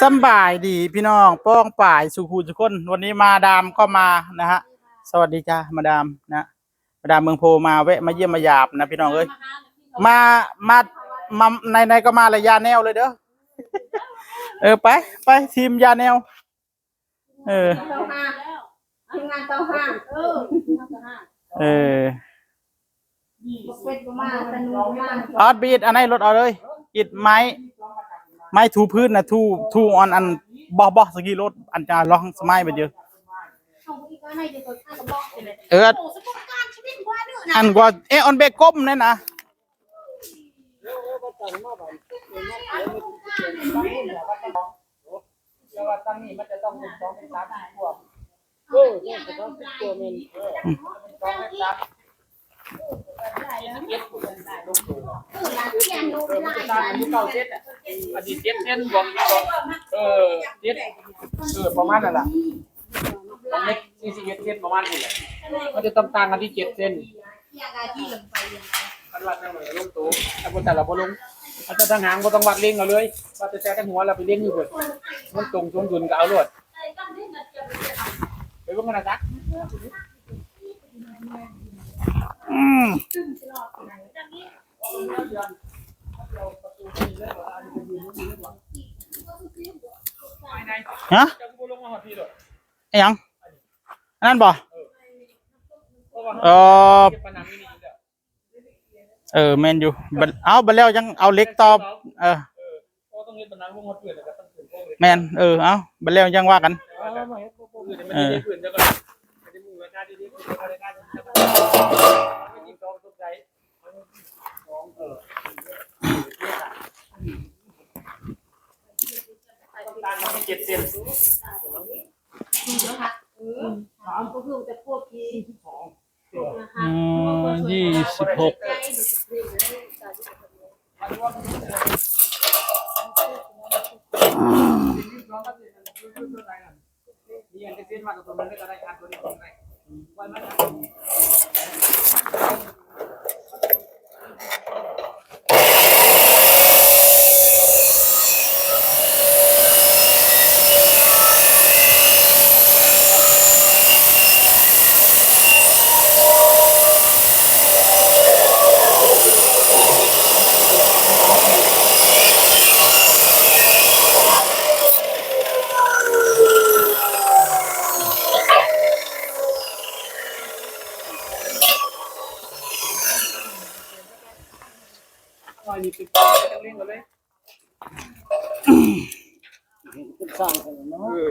สำบายดีพี่น้องป้องป่ายสุขูทุกคน วันนี้มาดามก็มานะฮะ สวัสดีจ้ามาดามนะมาดามเมืองโพมาแวะมาเยี่ยมมาหยาบนะพี่น้องเอ้ยมามามาในในๆก็มาระยะแนวเลยเด้อเออไป ไปทีมยาแนว เออเต้าห้างทำงานเต้าห้างเออเออบอกเป็นประมาณสนุกมากออดบีดอันไหนรถเอาเลยอิดไม้ ไม้ถูพื้นนะทูทูออนอันบอบอสกี้รถอันจะลองสมัยไปเยอะเขาอีกก็ให้เด็กคนข้างกระบอกเลยเออโอ้สกุลการชีวิตว่าเนื้อนะอันกว่าเอออนเบก้มเนี่ยนะแล้วว่าตั้งนี้มันจะต้องเป็นส องเป็นสามเป็นพวกเออเนี่ยจะต้องเป็นตัวเมนเป็นสองเป็นสามเออร้านที่ยันโน้ตเออมันได้จะตามอายุเก้าเจ็ดอะอดีตเจ็ดเส้นบวกอีกเออเจ็ดเออประมาณนั่นแหละของเล็กสี่สิบเอ็ดเส้นประมาณนี้แหละมันจะต้องต่างกันที่เจ็ดเส้นยากาที่ลงไปยังอันวัดนั่นเหมือนลงตัวแต่บนแต่ละบนลงอันจะทางหางก็ต้องวัดเล่งเอาเลยว่าจะแซ่กันหัวเราไปเล่งอยู่เบิดมันตรงสมดุลก็เอาลวดไปบิ่งกันนะจ๊ะ อืมฮะจะกูลงมาหอดพี่ด้วยไอ้หยังอันนั้นบ่เพราะเออเอเอแมนอยู่เอาบัดแล้วยังเอาเล็กตอบเออแมนเออเอาบัดแล้วยังว่ากันเออ มุ่งราคาดีๆไม่ได้การไม่ยิงตองตกใจของเออต้องการที่เจ็ดเซนถามก็คือจะพูดที่อืมยี่สิบหกนี่อันเซนมาตัวนั้นก็ได้การตัวนี้ ได้ไว้มา อยนี่ติดต่อเล่นกันเลยสร้างกันเนาะเออ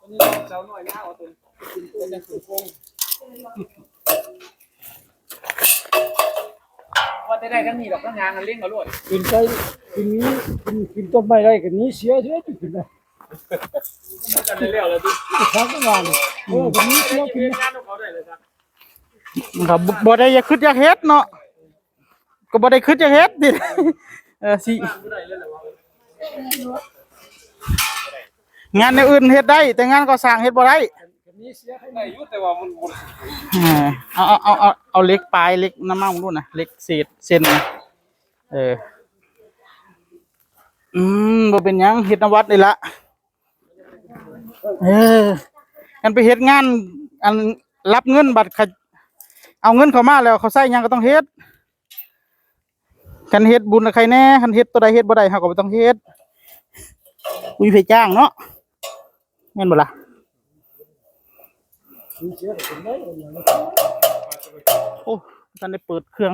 วันนี้เจ้าหน่อยหน้าเอาตัวเป็นยังสืบพงว่าจะได้ทั้งนี้หรอกทั้งงานกันเล่นกันด้วยกินไปกินนี้กินกินต้นไม้ได้กันนี้เสียเสียกินนะกันเร็วๆแล้วดิทางก็งานเออกันนี้เสียกินเล่นงานของเขาได้เลยครับมันก็บ่บ่ได้อยากคิดอยากเฮ็ดเนาะ ก็บ่ได้คิดอยากเฮ็ดดิเออสิงานผู้ใดเล่นอะไรวะงานในอื่นเฮ็ดได้ แต่งานก่อสร้างเฮ็ดบ่ได้กันนี้เสียให้ได้อยู่แต่ว่ามันมันเออเอาเอาเอาเอาเอาเหล็กปลายเหล็กน้ำมันนู่นน่ะเหล็กเศษเส้นน่ะเอออืมบ่เป็นหยังเฮ็ดนวัดนี่ละเออกันไปเฮ็ดงาน อันรับเงินบัตรเขาเอาเงินเข้ามาแล้วเขาใช้หยังก็ต้องเฮ็ด ขันเฮ็ดบุญกับใครแน่คันเฮ็ดตัวใดเฮ็ดบ่ได้เฮาก็บ่ต้องเฮ็ดอุ้ยไปจ้างเนาะแม่นบ่ล่ะเสียกินได้โอ้ท่านได้เปิดเครื่อง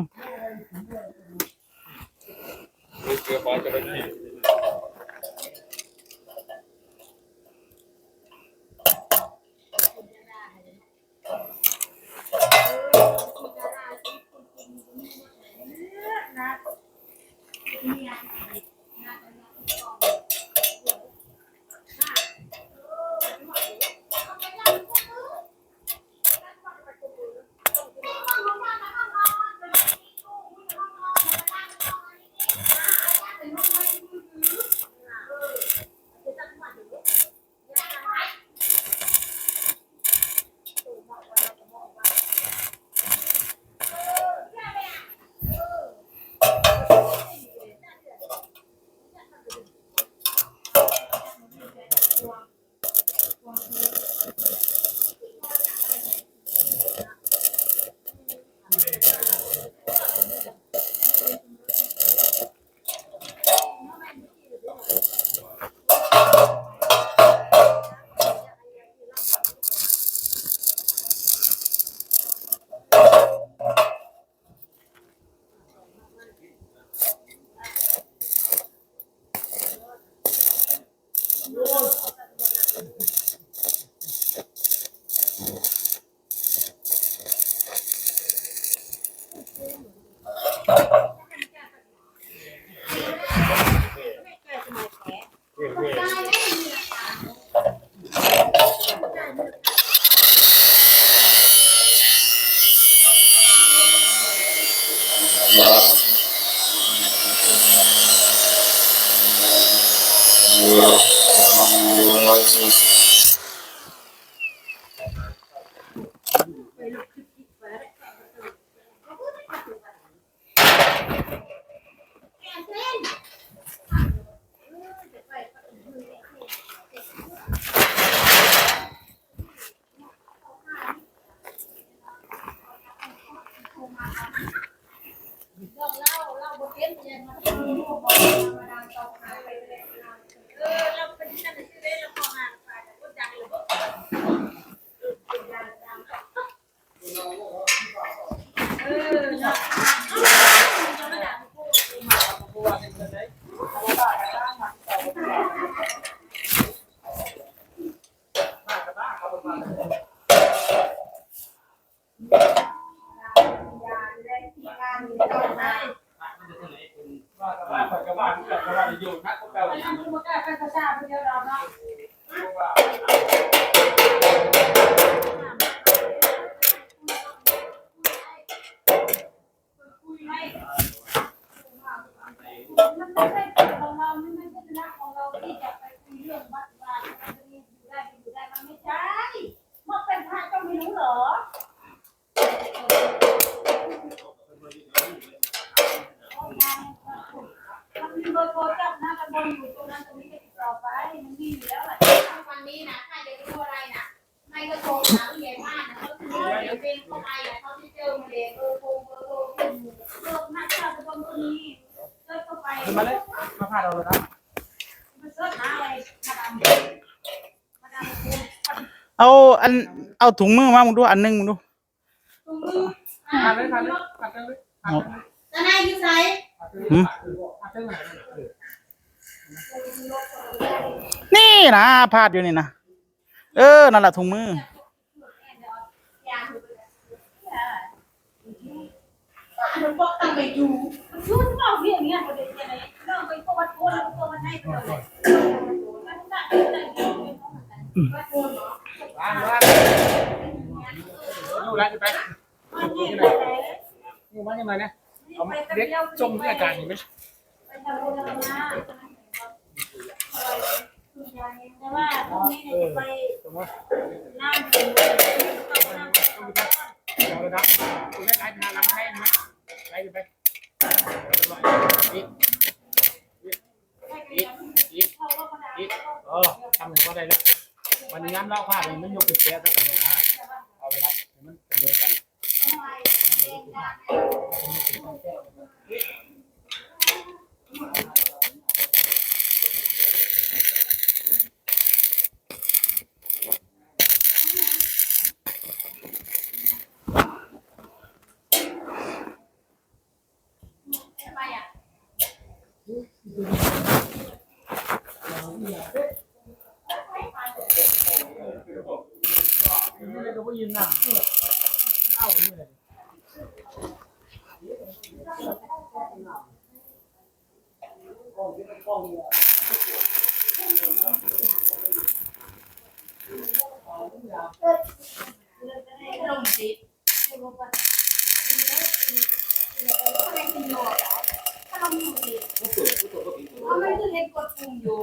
เล่าเล่าบทเรียนเรียนมั น ขึ้นมาเลยมาพาเราเลยนะมันเสิร์ชหาอะไรมาดามมาดามคุณเอาอันเอาถุงมือมามึงดูอันหนึงมึงดูตรงมือพาเลยพาเลยพาเลยพาเลยตาหน้าอยู่ไหนพาเลยพาเลยนี่นะพาดอยู่นี่นะเออนั่นแหละถุงมือ มันบอกตั้งไปอยู่มันยุ่งเปล่าเรื่องเนี้ยประเด็นอะไรเรื่องไปประวัติโอนแล้วตัวมันให้ตัวเลยมันตั้งไปไหนวัดโอนเหรอร้านร้านดูร้านจะไปมันนี่ไปไหนนี่มันยังไงเนี่ยเอาเด็กจมที่อาจารย์นี่ไหมไปทำบุญแล้วนะแต่ว่าพรุ่งนี้เนี่ยจะไปตรงว่านั่งกินเอาเลยนะคุณได้ไลฟ์ทางร้านให้ไหม ไลฟ์ไปอีกอีกอีกอีกเออทำหนึ่งก็ได้แล้ววันนี้น้ำเล่าผ้าเลยมันยกติดเสียตั้งแต่นะเอาไปครับมันเป็นเยองกัน ก็ไม่ยินนะเอ้านี่เลยลงสิถ้าลงอยู่สิเขาไม่ได้เห็นกดปุ่มอยู่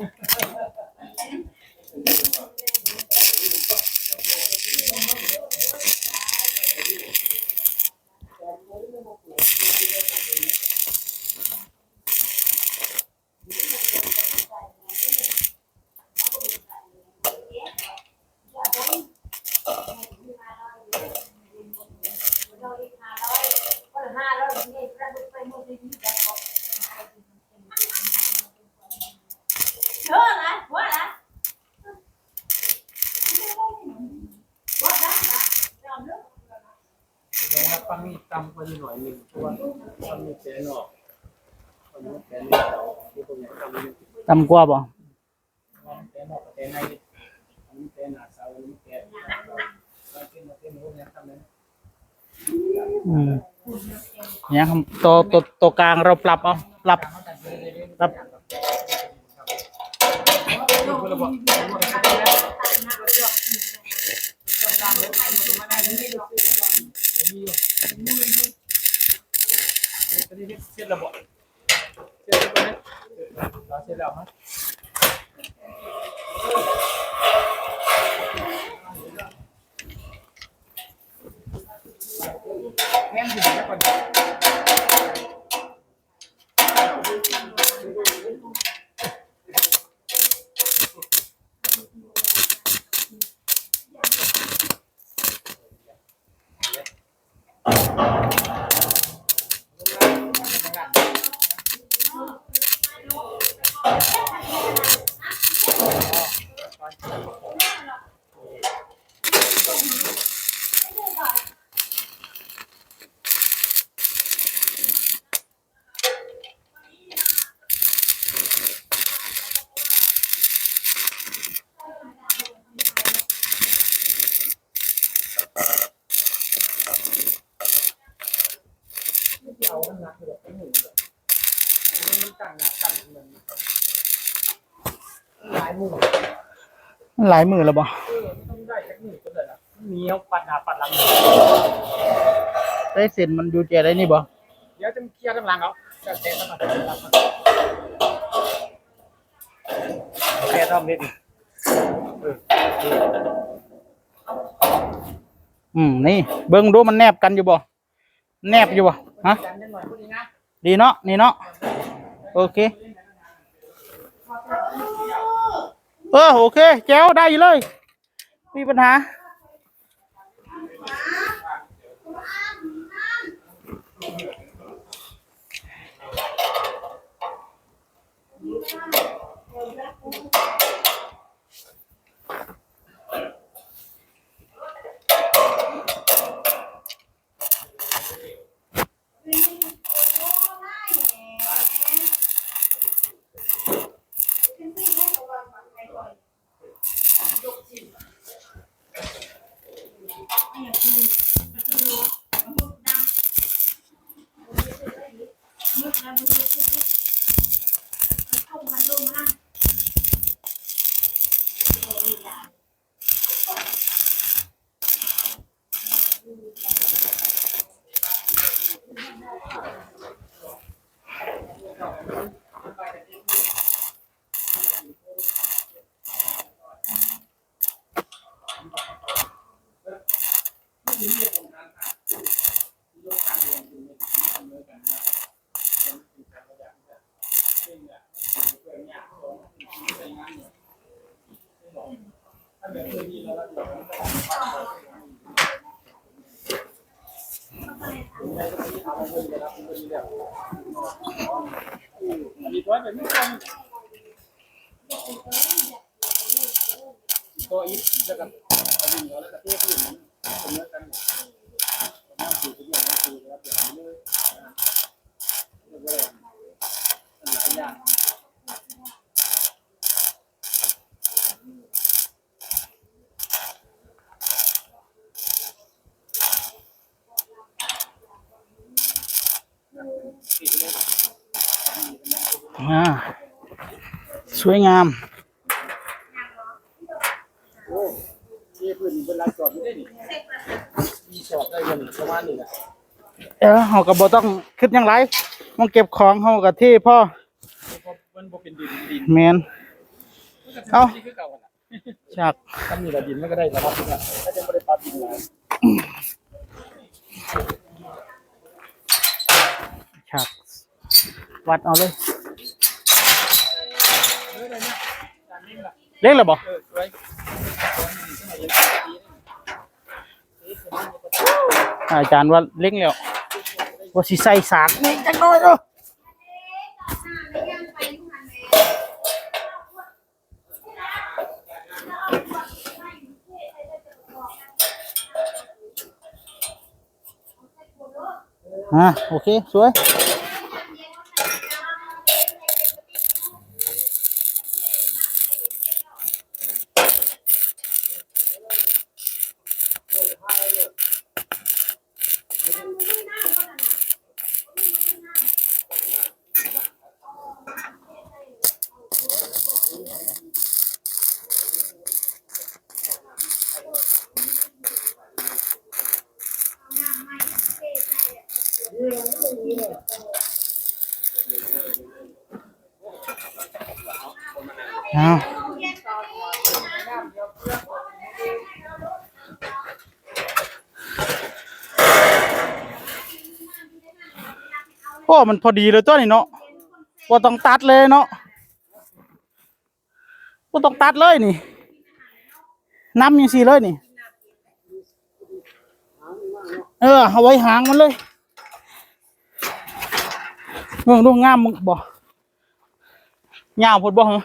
Thank you. จำไปหน่อยหนึ่งเพราะว่าฟังนี่แขนออกฟังนี่แขนนี่เราที่ตรงไหนจำนี่ตำกว่าบ่แขนออกไงมันทำแกหนาเสามันแกเราเป็นเราเป็นพวกนี้ทำนั้นอืมเนี่ยครับตัวตัวตัวกลางเราปรับเอาปรับปรับ คนละบอกเสร็จแล้วบอกเสร็จแล้วไหมเราเสร็จแล้วมั้ยแม่งถึงแล้วก่อน เอามันหนักเลยเป็นหนึ่งเลย มันตั้งนักตั้งเหมือนหลายหมุมหลายหมือแล้วบ่เออต้องได้สักหนึ่งก็เลยละเหนียวปัดหน้าปัดหลังได้เส้นมันอยู่แจได้นี่บ่เดี๋ยวจะเคลียร์ข้างหลังเอาจะแกะข้างหลังแกะทำนิดอืมนี่ เบิ่งดูมันแนบกันอยู่บ่แนบอยู่บ่ฮะดีเนาะนี่เนาะ เคเออโอเคแจ้วได้อยู่เลย มีปัญหา ตัวอีกแล้วกันเอาดินแล้วก็เทพื้นเสมอกันน้ำสูบเป็นอย่างนั้นสูบแล้วอย่างนี้แล้วก็หลายอย่างอ่าสวยงาม โอ้เท พื้นเป็นลายจอดไม่ได้ดิมีจอดได้ยังประมาณนี้แหละเออเฮาก็บ่ต้องคิดหยังไรมองเก็บของเฮาก็เท่พ่อมันบ่เป็นดินดินแม่น เอ้านี่คือเก่ากันจากถ้ามีแต่ดินมันก็ได้ระดับนึงอะถ้าจะไม่ได้ปลาดินเลยฉากวัดเอาเลยเอออะไรเนี่ยจานนี้ล่ะเล็กแล้วบ่เออสวย อาจารย์ว่าเล็กแล้วว่าสิใส่สากนี่จักหน่อยเด้ออ่าโอเค สวย เอาโอ้ มันพอดีเลยตัวนี้เนาะว่าต้องตัดเลยเนาะว่าต้องตัดเลยนี่น้ำยังสีเลยนี่ เออ เอาไว้หางมันเลยเมืองดูงามมึงบ่ยาวพดบ่เหร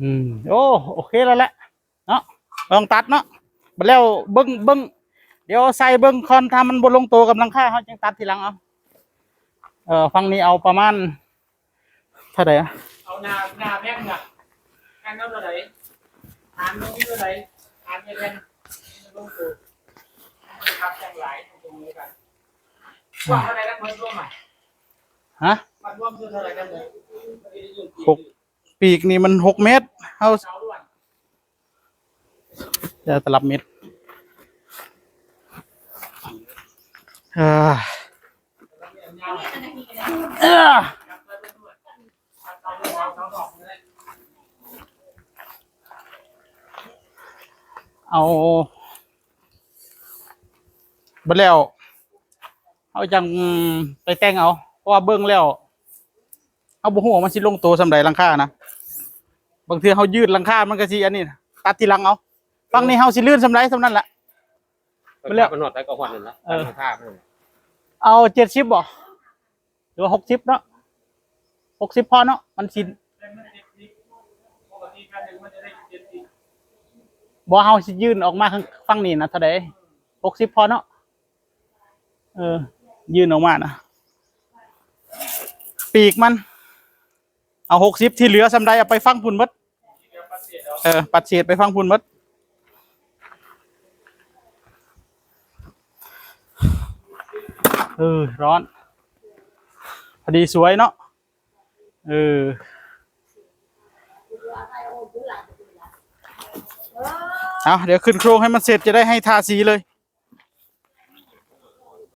อืมโอ้โอเคแล้วแหละเนาะลองตัดเนาะบัดแล้วเบิ้งเบิ้งเดี๋ยวใส่เบิ้งคอนทำมันบนลงตัวกับลังค่าเขาจังตัดทีหลังเอาเออฟังนี้เอาประมาณ ท่าไหร่อะเอาหน้าหน้าแม่งน่ะกันเอาเท่าไหร่อ่านตรงนี้เท่าไหร่อ่านไม่เป็นลงตัวมันครับจังหลายตรงนี้กันว่าเท่าไหร่กันเพิ่มร่วมใหม่ฮะมันร่วมคือเท่าไหร่กันเลยหกปีกนี่มันหกเมตรเอาเช้าด้วยจะตลับเมตรเออ เออเอาบัดแล้ว เอาจังไปแต่งเอา เพราะว่าเบิ่งแล้ว เอาบ่ฮู้ว่ามันสิลงตัวสำใดหลังคานะ บางทีเขายืดหลังคามันก็สิอันนี้นะตัดทีหลังเอาฟังนี้เฮาสิลื่นสำใดสำนั้นแหละมันเรียกมันหนวดไปก็หวดนั่นละเออมันท่ามันเอาเจ็ดสิบบ่หรือว่าหกสิบเนาะ หกสิบพอเนาะมันสิบ่เฮาสิยื่นออกมาข้างฟังนี่นะเท่าใดหกสิบพอเนาะเออ ยื่นออกมานะปีกมัน เอาหกสิบที่เหลือสำใดเอาไปฟังพุ่นหมดเออ ปัดเศษไปฟังพุ่นหมดเออ ร้อน พอดีสวยเนาะ เออเอาเดี๋ยวขึ้นโครงให้มันเสร็จจะได้ให้ทาสีเลย